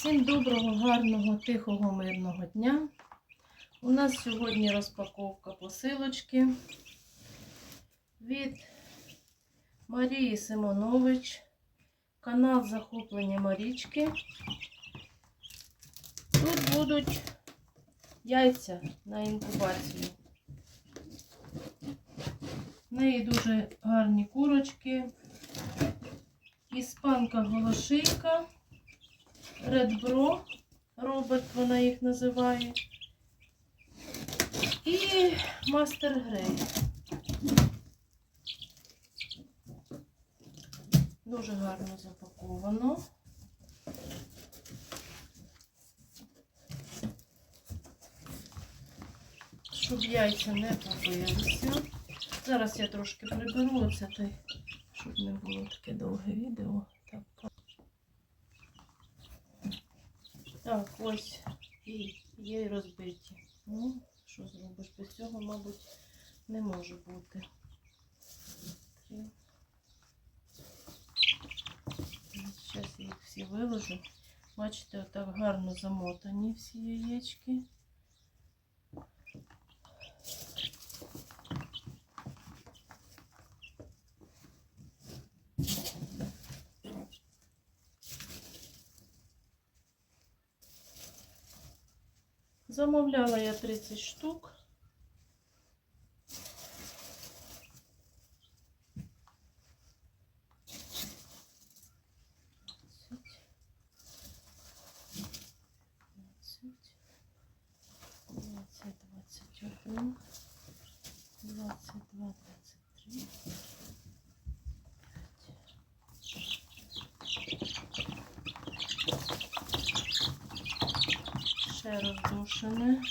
Всім доброго, гарного, тихого, мирного дня. У нас сьогодні розпаковка посилочки від Марії Симонович, канал Захоплення Марічки. Тут будуть яйця на інкубацію. В неї дуже гарні курочки, іспанка голошийка. Редбро, Роберт вона їх називає. І Мастер Грей. Дуже гарно запаковано. Щоб яйця не побилися. Зараз я трошки приберу оце, щоб не було таке довге відео. Так. Так, ось і є і розбиті. Ну, що зробиш? Без цього, мабуть, не може бути. Три. Зараз їх всі виложу. Бачите, отак гарно замотані всі яєчки. Замовляла я 30 штук. Роздушене.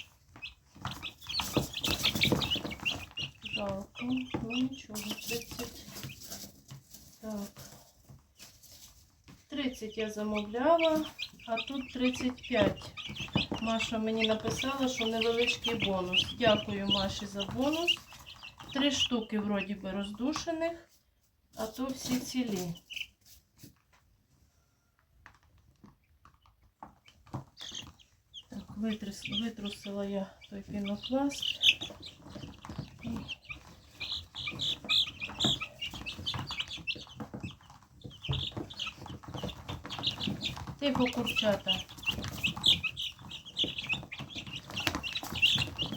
Жалко, ну нічого, 30. Так. 30 я замовляла, а тут 35. Маша мені написала, що невеличкий бонус. Дякую Маші за бонус. Три штуки вроді би роздушених, а то всі цілі. Так, витрус, витрусила я той пінопласт. І Тихо курчата.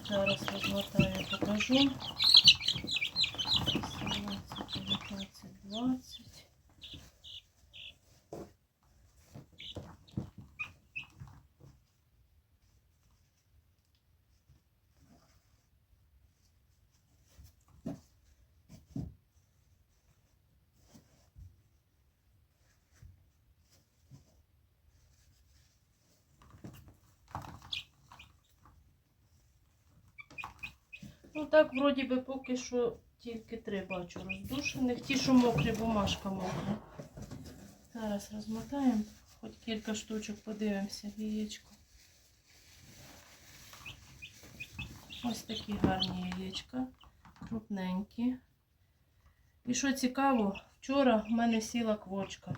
Зараз розмотаю, покажу. 17, 19, 20. Ну так, вроді би, поки що тільки три бачу роздушених. Ті, що мокрі, бумажка мокра. Зараз розмотаємо. Хоч кілька штучок подивимося яєчко. Ось такі гарні яєчка, крупненькі. І що цікаво, вчора в мене сіла квочка.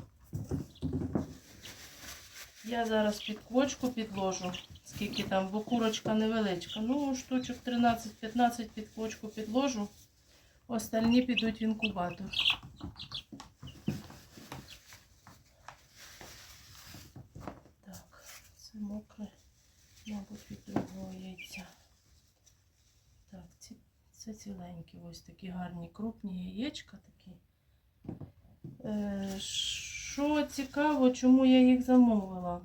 Я зараз під квочку підложу, скільки там, бо курочка невеличка. Ну, штучок 13-15 під квочку підложу. Остальні підуть в інкубатор. Так, це мокре, мабуть, від другого яйця. Так, ці, це ціленькі, ось такі гарні крупні яєчка такі. Е, що цікаво, чому я їх замовила?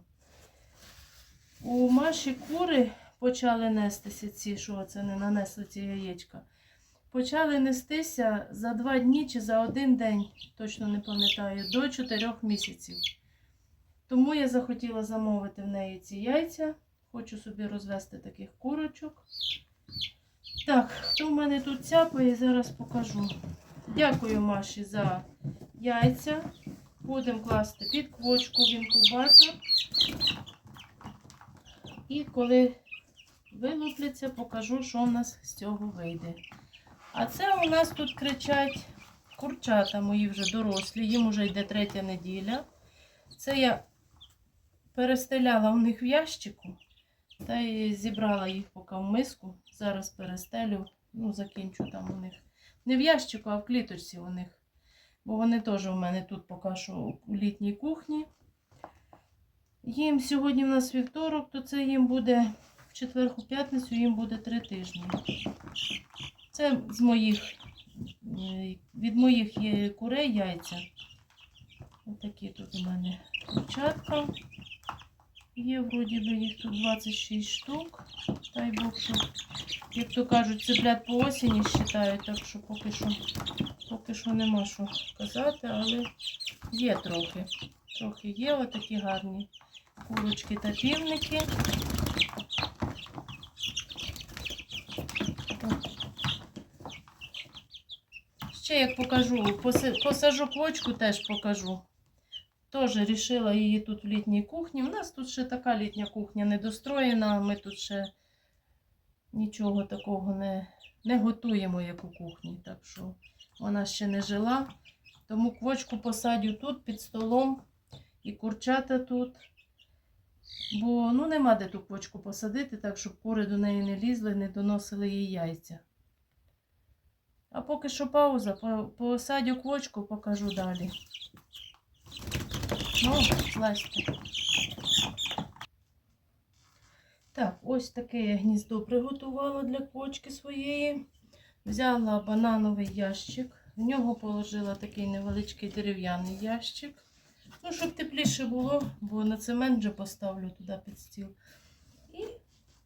У Маші кури почали нестися ці, що це не нанесли ці яєчка. Почали нестися за два дні чи за один день, точно не пам'ятаю, до 4 місяців. Тому я захотіла замовити в неї ці яйця. Хочу собі розвести таких курочок. Так, хто в мене тут цяпає, зараз покажу. Дякую Маші за яйця. Будемо класти під квочку в інкубатор. І коли вилупляться, покажу, що в нас з цього вийде. А це у нас тут кричать курчата мої вже дорослі, їм вже йде третя неділя. Це я перестеляла у них в ящику та й зібрала їх поки в миску. Зараз перестелю, ну, закінчу там у них. Не в ящику, а в кліточці у них. Бо вони теж у мене тут поки що у літній кухні. Їм сьогодні в нас вівторок, то це їм буде в четвер у п'ятницю, їм буде три тижні. Це з моїх, е, від моїх є курей яйця. Отакі тут у мене курчатка. Є, вроді би, їх тут 26 штук. Дай Бог, що, як то кажуть, цеплят по осені вважають, так що поки що, поки що нема що казати, але є трохи. Трохи є отакі гарні курочки та півники. Ще як покажу, посажу квочку, теж покажу. Теж рішила її тут в літній кухні. У нас тут ще така літня кухня недостроєна, ми тут ще нічого такого не, не готуємо, як у кухні. Так що вона ще не жила. Тому квочку посадю тут під столом і курчата тут. Бо ну, нема де ту квочку посадити, так щоб кури до неї не лізли, не доносили їй яйця. А поки що пауза, посадю квочку, покажу далі. Ну, злазьте. Так, ось таке я гніздо приготувала для квочки своєї. Взяла банановий ящик, в нього положила такий невеличкий дерев'яний ящик. Ну, щоб тепліше було, бо на цемент вже поставлю туди під стіл. І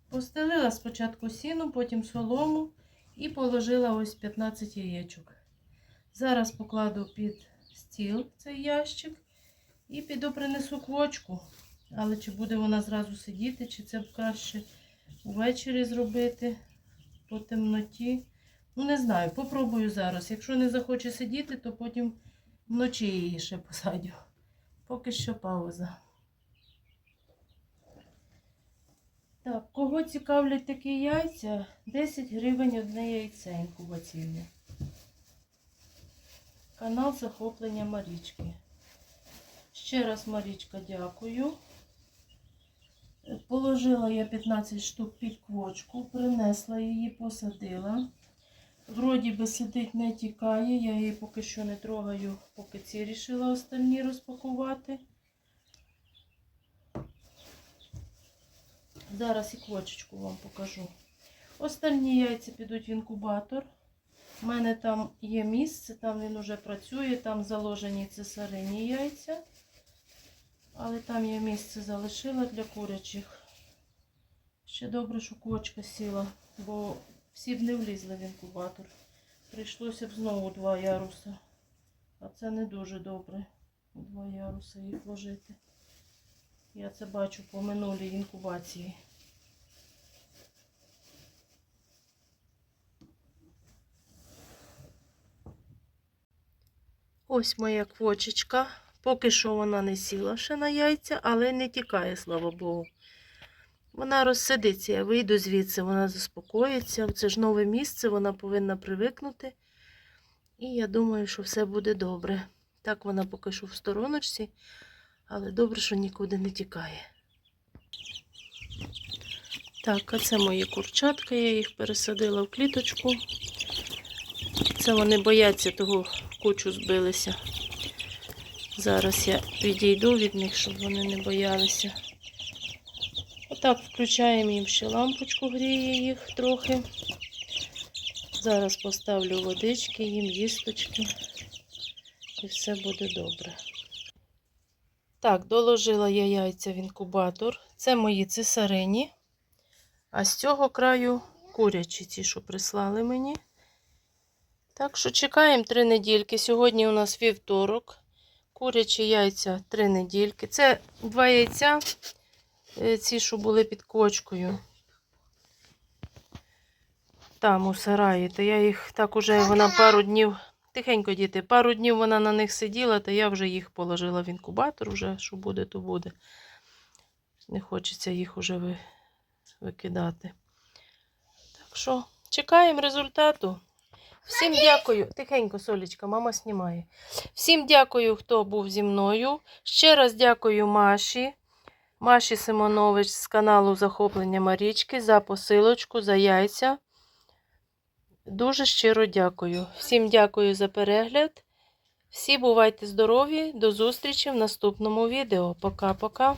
постелила спочатку сіну, потім солому і положила ось 15 яєчок. Зараз покладу під стіл цей ящик і піду принесу квочку. Але чи буде вона зразу сидіти, чи це б краще увечері зробити по темноті. Ну, не знаю, попробую зараз. Якщо не захоче сидіти, то потім вночі її ще посадю. Поки що пауза. Так, кого цікавлять такі яйця? 10 гривень одне яйце інкубаційне. Канал захоплення Марічки. Ще раз, Марічка, дякую. Положила я 15 штук під квочку, принесла її, посадила. Вроді би сидить, не тікає, я її поки що не трогаю, поки ці рішила остальні розпакувати. Зараз і квочечку вам покажу. Остальні яйця підуть в інкубатор. У мене там є місце, там він уже працює, там заложені цесарині яйця. Але там я місце залишила для курячих. Ще добре, що квочка сіла, бо всі б не влізли в інкубатор. Прийшлося б знову два яруса. А це не дуже добре. Два яруси їх ложити. Я це бачу по минулій інкубації. Ось моя квочечка. Поки що вона не сіла ще на яйця, але не тікає, слава Богу. Вона розсидиться, я вийду звідси, вона заспокоїться. Це ж нове місце, вона повинна привикнути. І я думаю, що все буде добре. Так вона поки що в стороночці, але добре, що нікуди не тікає. Так, а це мої курчатка, я їх пересадила в кліточку. Це вони бояться того кучу збилися. Зараз я відійду від них, щоб вони не боялися. Отак включаємо їм ще лампочку, гріє їх трохи. Зараз поставлю водички, їм їсточки. І все буде добре. Так, доложила я яйця в інкубатор. Це мої цесарині. А з цього краю курячі ті, що прислали мені. Так що чекаємо три недільки. Сьогодні у нас вівторок. Курячі яйця три недільки. Це два яйця, е, ці, що були під кочкою. Там у сараї. То я їх так уже вона пару днів. Тихенько, діти, пару днів вона на них сиділа, то я вже їх положила в інкубатор, вже що буде, то буде. Не хочеться їх уже ви- викидати. Так що, чекаємо результату. Всім дякую. Тихенько, Солічка, мама знімає. Всім дякую, хто був зі мною. Ще раз дякую Маші. Маші Симонович з каналу Захоплення Марічки за посилочку, за яйця. Дуже щиро дякую. Всім дякую за перегляд. Всі бувайте здорові. До зустрічі в наступному відео. Пока-пока.